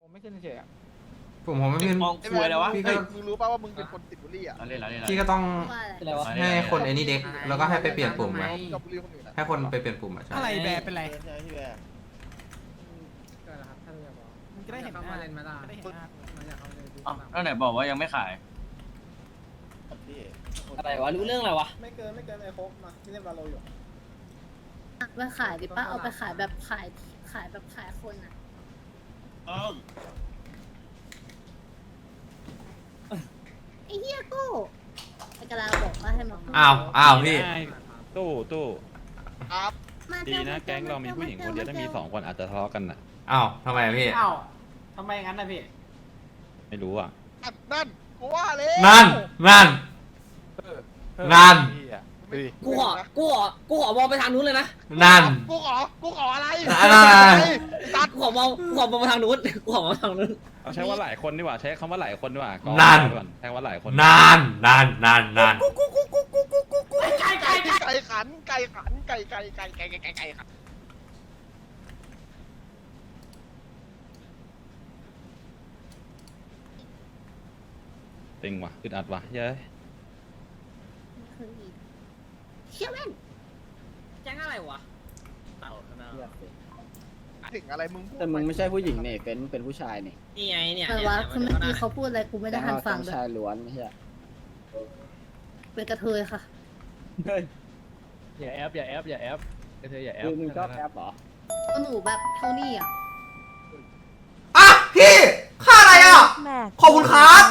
ผมไม่ขึ้นเฉยๆอะผมผมไม่เป็น มองคุยอะไรวะพี่ก็ เฮ้ยมึงรู้ป่าวว่ามึงเป็นคนติดบุหรี่อะเอาเล่นเอาเล่นพี่ก็ต้องอะไรวะให้คนไอ้นี่เด็กแล้วก็ให้ไปเปลี่ยนปุ่มอะกับบุหรี่คนอื่นอะให้คนไปเปลี่ยนปุ่มอะใช่อะไรแบบเป็นไรเกิดแล้วครับถ้านอยากบอกมันจะได้เห็นหน้าเล่นมาได้เห็นหน้าอยากเข้าไปดูอ๋อแล้วไหนบอกว่ายังไม่ขาย อะไรวะรู้เรื่องอะไรวะไม่เกินไม่เกินไอ้โคกมาที่เล่นวาโลอยู่ไปขายดิป้าเอาไปขายแบบขายขายแบบขายคนอะไอ้เหี้ยกูไอ้กะลาบอกว่าให้มาพูดอ้าวอ้าวพี่ ตู้ตู้ครับมาดีเที่ยวนะมาที่ยวแก๊งเรามีผู้หญิงคนเดียวถ้ามีสองคนอาจจะทะเลาะกันน่ะ อ้าวทำไมอะพี่ อ้าวทำไมงั้นนะพี่ไม่รู้อะนั่นกูว่าเลยนั่น นั่น นั่นกูขอกูขอกูขอมองไปทางนู้นเลยนะนั่น กูขอกูขออะไรอะไรตัดกูขอมองกูขอมองไปทางนู้นกูขอมองไปทางนู้นเอาใช้ว่าหลายคนดีกว่าใช้คำว่าหลายคนดีกว่าก่อนั่น ก่อใช้ว่าหลายคนนั่นนั่นนั่นนั่นไก่ไก่ไก่ขันไก่ขันไก่ไก่ไก่ไก่ไก่ไก่ไก่ขันติงว่ะอึดอัดว่ะเย้ย เชี่ยแม่นแก๊งอะไรวะถึงอะไรมึงพูดแต่มึงไม่ใช่ผู้หญิงนี่เป็นเป็นผู้ชายนี่นี่ไงเนี่ยแต่ว่าคือเมื่อกี้เขาพูดอะไรกูไม่ได้ทันฟังแก๊เลยชายล้วนไม่ใช่เป็นกระเทยค่ะ อย่าแอปอย่าแอปอย่าแอปเธออย่าแอปคือมึงชอบแอปเหรอก็หนูแบบเท่านี้อะ อะพี่ค่าอะไรอะ ขอบคุณครับ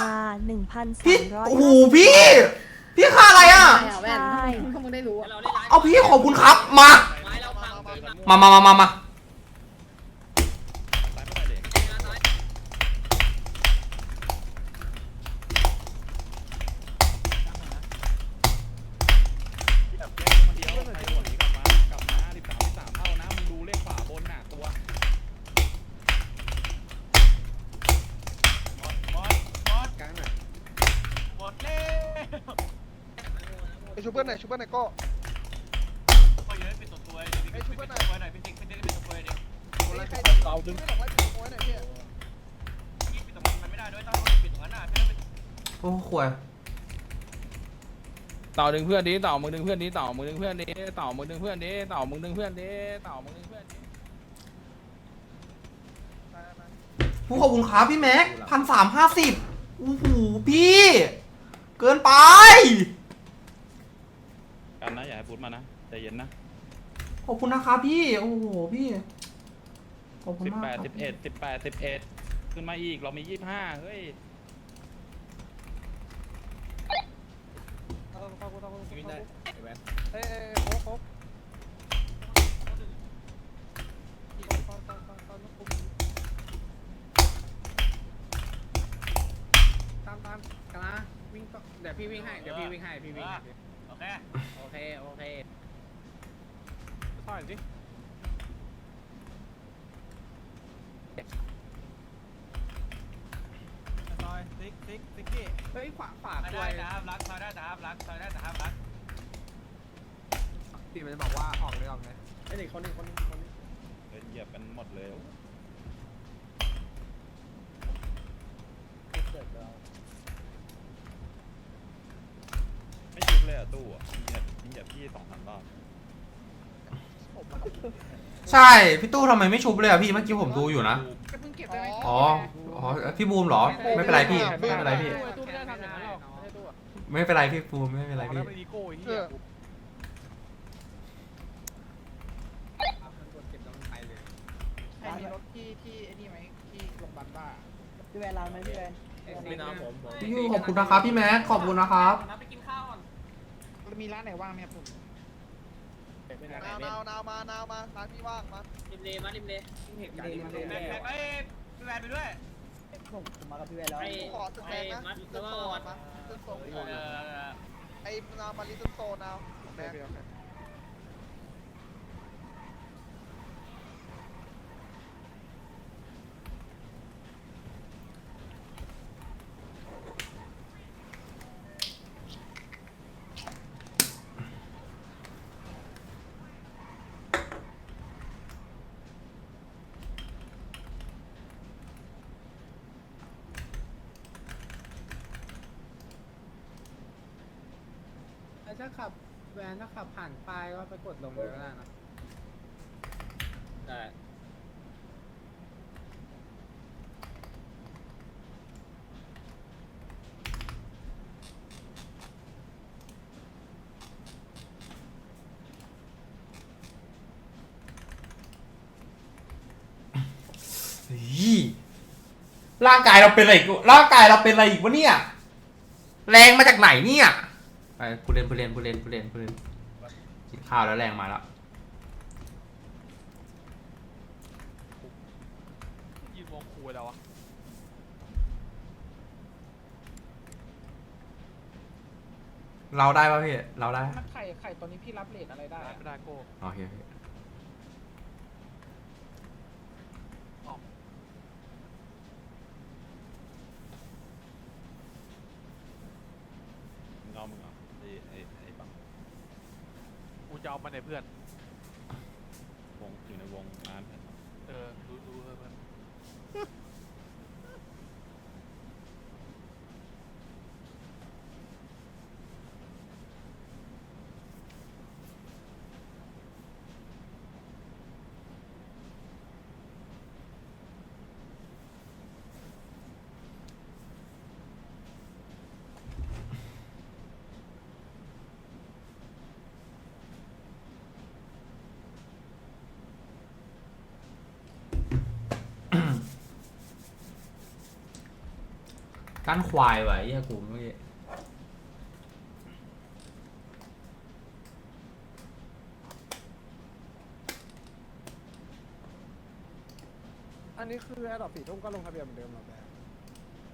หนึ่งพันพี่สามร้อยโอ้โหพี่ พี่ค่าอะไรอะ ใช่อะแว่นถ้ามึงได้รู้อะเราเล่นไลฟ์เอาพี่ขอบคุณครับ มาไม้เราพังไปนะมามามามา ชูเยอนไหนชูเยอนไหนก็โอ้ยเฮ้ยเป็นตัวตัวดิเป็นตัวตัวหน่อยเป็นติ๊กเป็นเป็นตัวตัวดิอะไรใครเราดึงไม่หลอกไล่ปิดโอ้ยหนพี่พี่ปิดตรงมันมันไม่ได้ด้วยต้องปิดตรงนั้นน่ะพี่ต้องปิดโอ้ขวยต่อดึงเพื่อนดิต่อมึงดึงเพื่อนดิต่อมึงดึงเพื่อนดิต่อมึงดึงเพื่อนดิต่อมึงดึงเพื่อนดิต่อมึงดึงเพื่อนดิผู้ขอบคุณครับพี่แม็กพันสามห้าสิบโอ้โหพี่ เกินไป กันนะอย่าให้พูด มานะใจเย็นนะขอบคุณนะครับพี่ โอ้โหพี่ ขอบคุณสิบมากแปดครับสิบเอ็ดสิบแปดสิบเอ็ดขึ้นมาอีกเรามียี่สิบห้าเฮ้ยเอ้ยโคกโคกตามตามกันนะวิ่งต่อเดี๋ยวพี่วิ่งให้ เดี๋ยวพี่วิ่งให้ พี่วิ่งให้โอเคโอ เค โอเคต่อยสิต่อยติ๊กติ๊กติ๊กกี้เฮ้ย ขวาขวาไม่ด้ได้วยแต่ห้ามรักซอยได้แต่ห้ามรักซอยได้แต่ห้ามรักพี่มันจะบอกว่าออกเลยออกเลยไอ้เด็กคนนี้คนนี้คนนี้เดินเหยียบกันหมดเลยไม่ชุบเลยอะตู้อะเหยียบ เหยียบพี่สองสามรอบใช่พี่ตู้ทำไมไม่ชุบเลยอะพี่เมื่อกี้ผมดูอยู่นะเพิ่งเก็บได้ไหมอ๋อ อ๋อ พี่บูมเหรอ ไม่เป็นไรพี่ ไม่เป็นไรพี่ ตู้ไม่ได้ทำอย่างนั้นหรอกไม่ใช่ตู้อะไม่เป็นไรพี่บูมไม่เป็นไรพี่เออใครมีรถที่ที่ไอ้นี่ไหมที่โรงพยาบาลบ้าพี่แวนร้านไหมพี่แวนไม่น้ำผมผมพี่ยูขอบคุณนะครับพี่แม็กขอบคุณนะครับไปกินข้าวก่อน มีร้านไหนว่างไหมครับผมนาวนาวนาวมานาวมาร้านพี่ว่างมาริมเลมาริมเลเหตุการณ์นี้มันแบแน่กแบกเอ้ยพี่แวนไปด้วยผมมากับพี่แวนแล้วไอ้ขอตึกแดไอ้งนะมัดตึแล้วกก็โซนมาตึกโซนเออไอ้นาวมาลิตึกโซนนาวแดงพ ถ้าขับแวนถ้าขับผ่านป้ายก็ไปกดลงเลยก็ได้นะได้เฮ้ยร่างกายเราเป็นอะไรอีกร่างกายเราเป็นอะไรอีกวะเนี่ย แรงมาจากไหนเนี่ย ไปผู้เล่นผู้เล่นผู้เล่นผู้เล่นผู้เล่นกินข้าวแล้วแรงมาแล้วยืนวงคูแล้ววะเราได้ป่ะพี่ เราได้ไข่ไข่ตัวนี้พี่รับเลทอะไรได้ไม่ได้โก้โอเคโอเค มึงเอามึงเอาไอ้ไอ้ไอ้บังกูจะ เอามาในเพื่อน วงอยู่ในวงงานเออดูดูเพื่อน กั้นควายไว้เหี้ยกูเมื่อกี้อันนี้คือแอดดอปสี่ทุ่มก็ลงทะเบียนเหมือนเดิมหรอแบ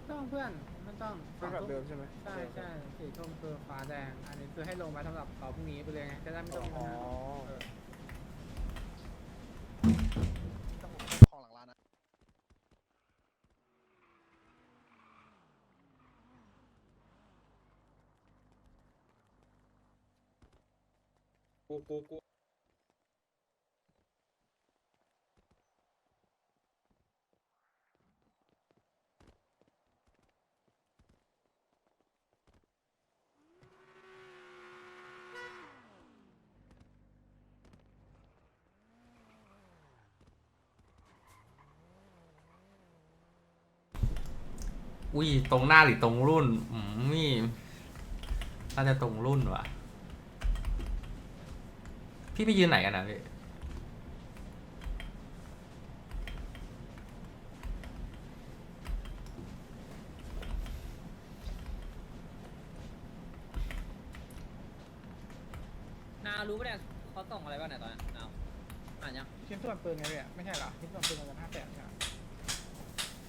ต้องเพื่อนไม่ต้องเป็นแบบเดิมใช่ไหมใช่ใช่สี่ทุ่มคือฟ้าแดง อันนี้คือให้ลงมาสำหรับต่อพรุ่งนี้ไปเลยไงจะได้ไม่ต้องอ๋อของหลังร้านนะ กูกูกูอุ้ย ตรงหน้าหรือตรงรุ่น อืมนี่น่าจะตรงรุ่นว่ะ พี่ไปยืนไหนกันนะพี่ นารู้ปะเนี่ยเขาส่งอะไรบ้างเนี่ยตอนนี้นาวอ่านยังชิ้นส่วนปืนไงพี่ไม่ใช่เหรอชิ้นส่วนปืนมันห้าแสนใช่ไหม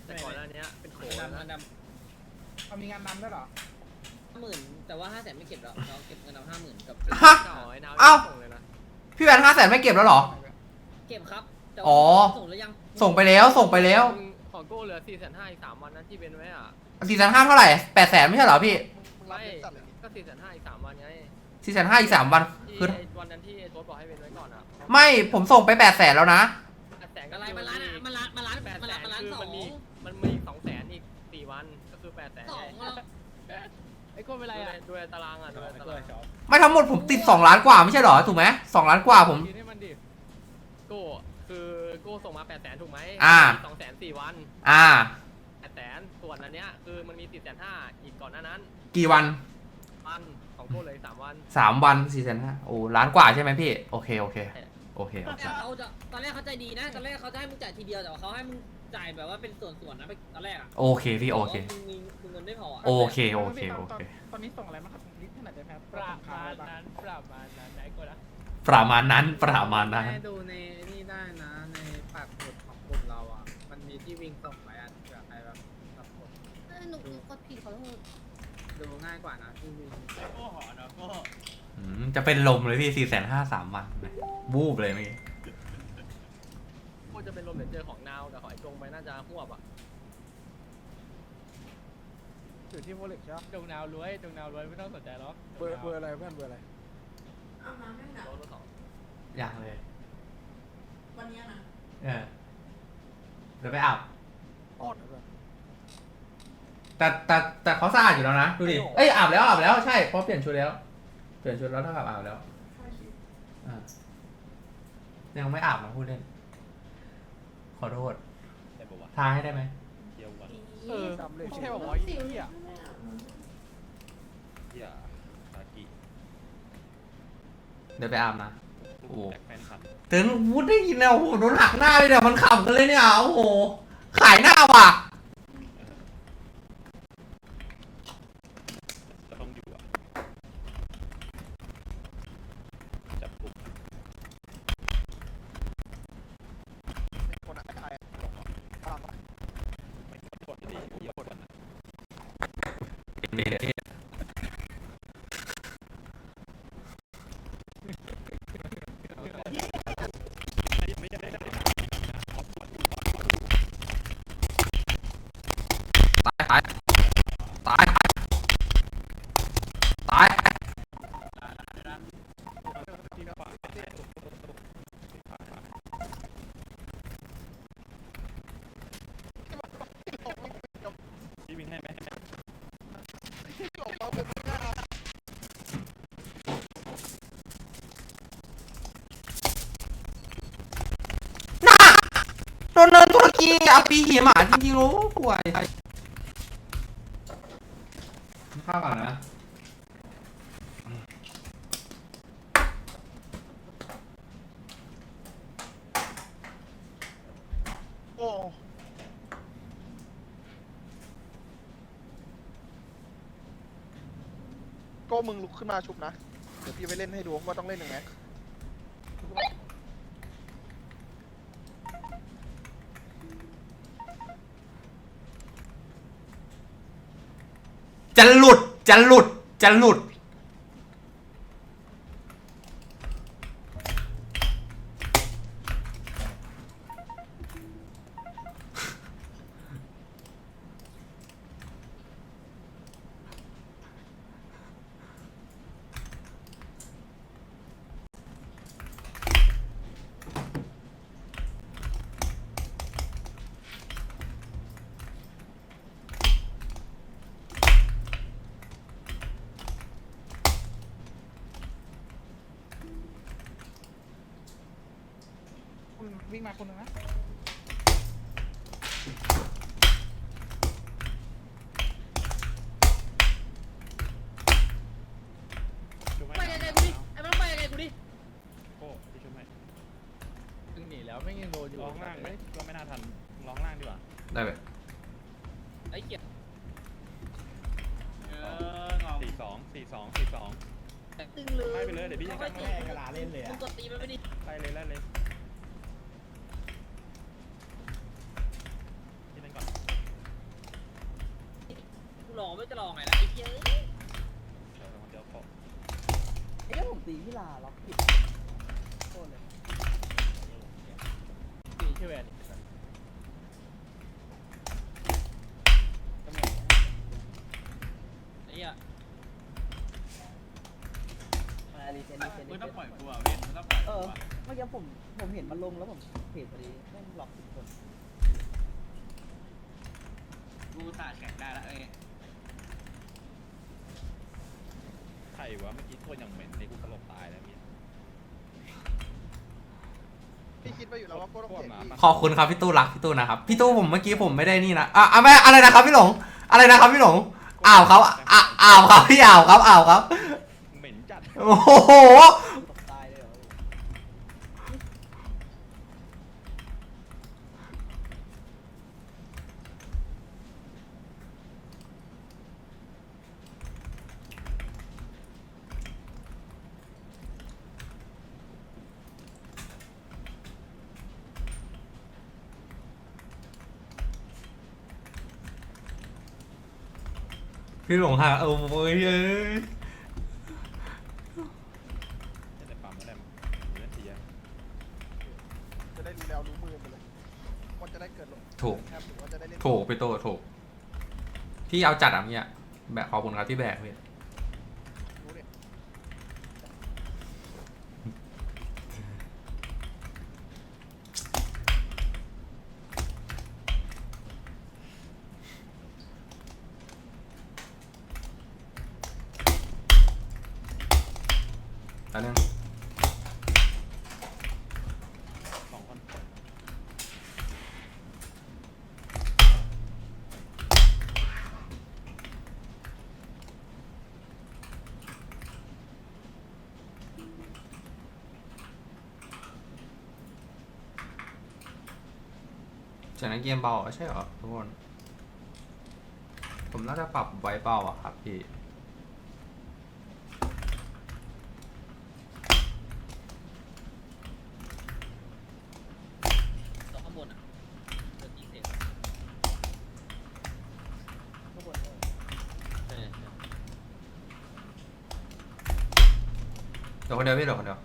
แต่ก่อนหน้านี้เป็นโขนมันดำเอามีงานนำด้วยเหรอห้าหมื่นแต่ว่าห้าแสนไม่เก็บแล้วเราเก็บเงินเราห้าหมื่นกับฮะเอ้า พี่แวนห้าแสนไม่เก็บแล้วเหรอ เก็บครับแต่อ๋อ ส่งหรือยังส่งไปแล้วส่งไปแล้วของโก้เหลือสี่แสนห้าอีกสามวันนั้นที่เป็นไว้อะสี่แสนห้าเท่าไหร่แปดแสนไม่ใช่เหรอพี่มึงรับเยอะจัดเลยดิก็สี่แสนห้าอีกสามวันไงสี่แสนห้าอีกสามวันคือวันนั้นที่โต๊ดบอกให้เป็นไว้ก่อนอะไม่ผมส่งไปแปดแสนแล้วนะแสนก็อะไรมันล้านอะมันล้านมันล้านแปดมันล้านมันล้านสองมันมีมันมีสองแสนอีกสี่วันก็คือแปดแสนสองไอ้โก้เป็นไรอะด้วยตารางอะด้วยตาราง ไม่ทั้งหมดผมติดสองล้านกว่าไม่ใช่เหรอ ถูกไหมสองล้านกว่าผมกินให้มันดิโก้คือโก้ส่งมาแปดแสนถูกไหมอ่า สองแสนสี่วันอ่า แปดแสนส่วนอันเนี้ยคือมันมีสี่แสนห้าอีกก่อนหน้านั้นกี่วันวันของโก้เลยสามวัน สามวันสี่แสนห้าโอ้ล้านกว่าใช่ไหมพี่ โอเค โอเค โอเคโอเคเขาจะตอนแรกเขาใจดีนะตอนแรกเขาจะให้มึงจ่ายทีเดียวแต่ว่าเขาให้มึงจ่ายแบบว่าเป็นส่วนๆนะไปตอนแรกอะโอเคพี่โอเค มึงมีมึงเงินไม่พออะโอเค โอเค โอเค ตอนนี้ส่งอะไรมาครับ ลิสต์เท่าไหร่ได้ไหมครับประมาณนั้นประมาณนั้นไหนกูนะประมาณนั้นประมาณนั้นให้ดูในนี่ได้นะในปากหมุดของกลุ่มเราอะ มันมีที่วิ่งส่งไว้อะเผื่อใครแบบสับสนเออหนูหนูกดผิดขอโทษดูง่ายกว่านะที่วิ่งโก้หอนะโก้อืมจะเป็นลมเลยพี่สี่แสนห้าสามวันบูบเลยเมื่อกี้โก้จะเป็นลมเดี๋ยวเจอของนาวแต่ของไอ้จงไปน่าจะหวบอะ อยู่ที่โพลิกใช่ไหมจงนาวรวยจงนาวรวยไม่ต้องสนใจหรอกเบอร์เบอร์อะไรเพื่อนเบอร์อะไรโดนรถสองอยากเลย วันนี้นะเออเดี๋ยวไปอาบอ่อนนะเพื่อนแต่แต่แต่เขาสะอาดอยู่แล้วนะดูดิเอ้ยอาบแล้วอาบแล้วใช่เพราะเปลี่ยนชุดแล้วถเปลี่ยนชุดแล้วเท่ากับอาบแล้วอะยังไม่อาบนะพูดเล่น ขอโทษได้ปะวะทาให้ได้ไหมเที่ยวก่อนเออไม่ใช่บอกว่าไอ้เหี้ยเที่ยซากิเดี๋ยวไปอาบนะลูโอ้กแบกแฟนคลับเตือนพูดได้ยินแล้วโอ้โหโดนหักหน้าเลยเนี่ยมันขำกันเลยเนี่ยโอ้โห ขายหน้าว่ะ ก็ต้องอยู่อะจับกลุ่ม คนไหนใคร ไม่กดดีเที่ยวก่อนนะไม่ได้ได้ ตายตายตายตาย พี่วิ่งให้ไหม โด นเนินตุรกีเอาปีเหียหมาจริงๆโอ้ป่วยข้าวก่อนนะโอ้ก็มึงลุกขึ้นมาชุบนะ เดี๋ยวพี่ไปเล่นให้ดูว่าต้องเล่นยังไง จะหลุด จะหลุดจะหลุด วิ่งมาคนนึงนะ ช่วยไหม ไปไกลๆกูดิไอ้มันไปไกลๆกูดิ โอ้พี่ช่วยไหม มึงหนีแล้วไม่ยังโดนอยู่ ร้องล่างไหมก็ไม่น่าทันร้องล่างดีกว่า ได้ไหม ไอ้เกียร์ เออเงา สี่สองสี่สองสี่สอง ตึงเลย ไล่ไปเลยเดี๋ยวพี่จะจับ ไม่ ให้ กระลาเล่นเลยอะมึงกดตีมันไปดิ ไล่เลยไล่เลยพี่เล่นก่อน กูลองไม่จะลองไงล่ะไอ้เกียเดี๋ยวเดี๋ยวขอเอ๊ะผมตีพี่ลาล็อกผิดโทษเลยตีชื่อแวนไอ้เหี้ยมารีเซนรีเซ็นมึงต้องปล่อยกูอะเว้นมึงต้องปล่อยเอกูออะเมื่อกี้ผมผมเห็นมันลงแล้วผมเพจพอดีแม่งล็อกผิดคนกูสาดแข่งได้แล้วเอ้ย ใคร วะเมื่อกี้โทษอย่างเหม็นในกูสลบตายแล้วพี่พี่คิดไปอยู่แล้วว่าโก็ต้องโคตเตะรหมาพี่ปะขอบคุณครับพี่ตู้รักพี่ตู้นะครับพี่ตู้ผมเมื่อกี้ผมไม่ได้นี่นะอะอะไม่อะไรนะครับพี่หลงอะไรนะครับพี่หลงอ้าวครับอะอ้าวครับพี่อ้าวครับอ้าวครับเหม็นจัดโอ้โห ตกตายเลยเหรอ พี่หลงฮะโอ้ยเอ้ยแต่ปั๊มแล้วแหละมีนาทีอะจะได้รู้แล้วรู้มือไปเลยว่าจะได้เกิดลงถูก แทบหรือว่าจะได้เล่น ถูกพี่โตถูก พี่เอาจัดอะเนี่ยแบกขอบคุณครับที่แบกพี่ รู้เนี่ย อันนึง สองคน เสียงในเกมเบาอใช่เหรอทุกคน ผมน่าจะปรับไว้เบาอะครับพี่ ต่อข้างบนอะเดี๋ยวตีเสร็จ เดี๋ยวคนเดียวพี่เดี๋ยวคนเดียว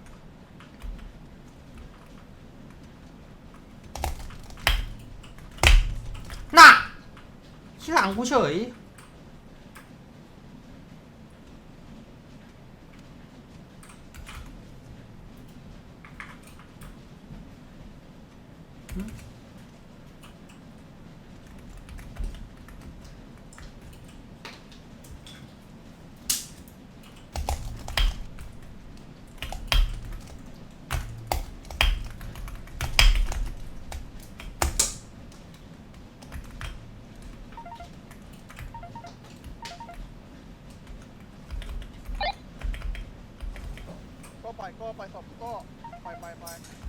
น่ะที่หลังกูเฉย ก็ปล่ อยก็ปล่อยปล่อยปล่อยปล่อย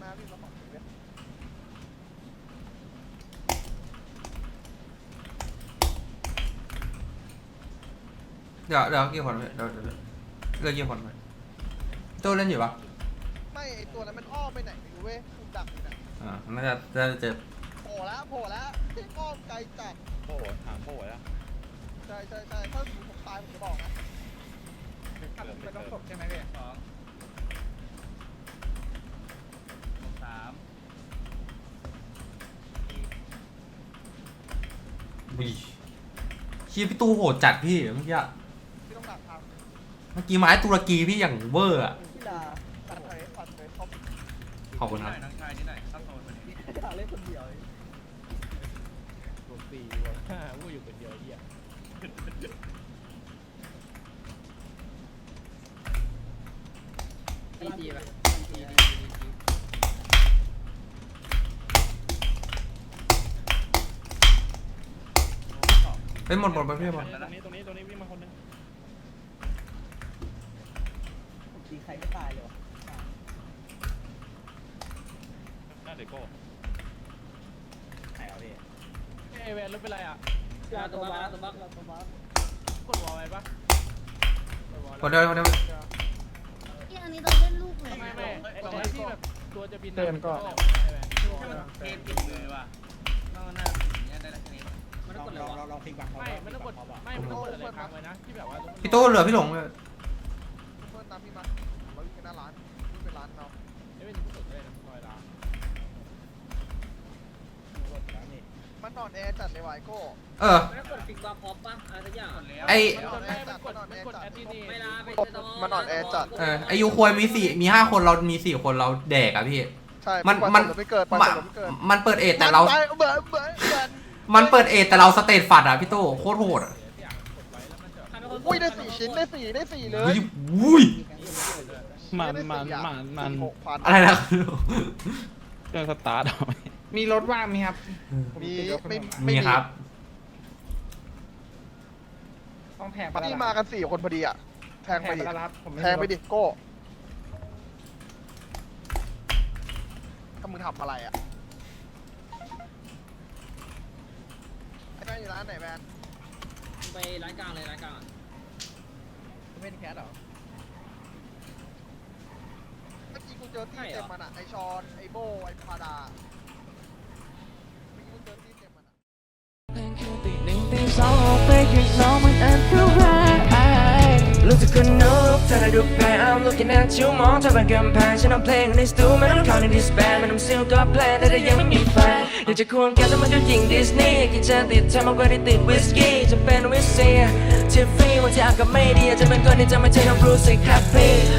มา พี่มาของเว้ยเดี๋ยวเดี๋ยวกี่คนพี่เดี๋ยวเดี๋ยวเดี๋ยวเลือกกี่คนไปตู้เล่นอยู่ปะไม่ไอตัวนั้นมันอ้อมไปไหนไม่รู้เว้ยถูกดักอยู่น่ะอ่าน่าจะน่าจะเจอโผล่แล้วโผล่แล้วอ้อมไกลจัดโป้หางโป้แล้วใช่ใช่ใช่ถ้าสมมติผมตายผมจะบอกนะ ไม่ต้องตกใช่ไหมพี่สองสาม บุยชี้พี่ตู้โหดจัดพี่เมื่อกี้อะพี่ต้องดักทางเมื่อกี้ไม้ตุรกีพี่อย่างเวอร์อะ พี่ลาปัดเลยปัดเลยเขาขอบคุณครับ น้องชายนี่หน่อยตั้งโซนมาดิพี่ลาเล่นคนเดียวบวกสี่บวกห้าวู้อยู่คนเดียวไอ้เหี้ยดีดีป่ะดีดีดีดี เป็นหมดหมดไปพี่หมดตรงนี้ตรงนี้ตรงนี้วิ่งมาคนนึงผมตีใครไม่ตายเลยวะหน้าเด็กโก้ใครเอาพี่เอยเวนรถเป็นไรอะลาตัวบักลาตัวบักเราตัวบัสกดวอลไปปะกดวอลคนเดียวคนเดียวพี่อันนี้ต้องเล่นลูกไหนไม่ไม่ไอ้ตรงนี้ที่แบบตัวจะบินเตือนก่อนเกมติดมือว่ะ ต้องกดอะไรวะเราลองทิ้งบังไม่ไม่ต้องกดไม่ไม่ต้องกดอะไรค้างไว้นะที่แบบว่าพี่ตู้เหลือพี่หลงเลยเพื่อนตามพี่มาเราวิ่งกันหน้าร้านวิ่งไปร้านเราไม่เป็นผู้สนเลยนะลอยลามันนอนแอร์จัดเลยว่ะไอโก้เออไม่ต้องกดฟิกบาร์พอปป่ะอะไรสักอย่างไอ้มันกดไม่มันกดมันกดแอดที่นี่ไม่ลาไปมันนอนแอร์จัดเออไอยูควยมีสี่มีห้าคนเรามีสี่คนเราแดกอะพี่ใช่มันปล่อยมันศพไม่เกิดปล่อยมาศพไม่เกิดมันเปิดเอทแต่เรา นไปเบิร์นเบิร์นเบิร์นมันเปิดเอทแต่เราสเตตฟัดอะพี่ตู้โคตรโหดอะอุ้ยได้สี่ชิ้นได้สี่ได้สี่เลยอุ้ยอุ้ยมันมันมันมันหกพันอะไรนะเครื่องสตาร์ทเอามีรถว่างไหมครับ มีไม่มีครับต้องแพงไปนี่มากันสี่คนพอดีอะแทงแพไปงดิไปแล้วครับผมม่แทงไปมีรถดิโก้ถ้ามึงทำอะไรอะานไหนแบนไปร้านกลางเลยร้านกลางไม่ได้แคสหรอเมื่อกี้กูเจอที่เต็มมันอะไอชอนไอโบไอพาดาเม่อกี้เจอที่เต็มมันกำแพงฉันเอาเพลงในสตูไม่ต้องเข้ในดิสแบนมันทำซิลก็แพลแต่ยังไม่มีแฟน อยากจะควงแกแต่มันก็ยิงดิสนีย์กินจะติดทำมากกว่าที่ติดวิสกี้จะเป็นวิสเซียทิฟฟี่วันที่อากาศไม่ดีจะเป็นคนที่จะไม่ใช่น้องบรูซี่ครับพี่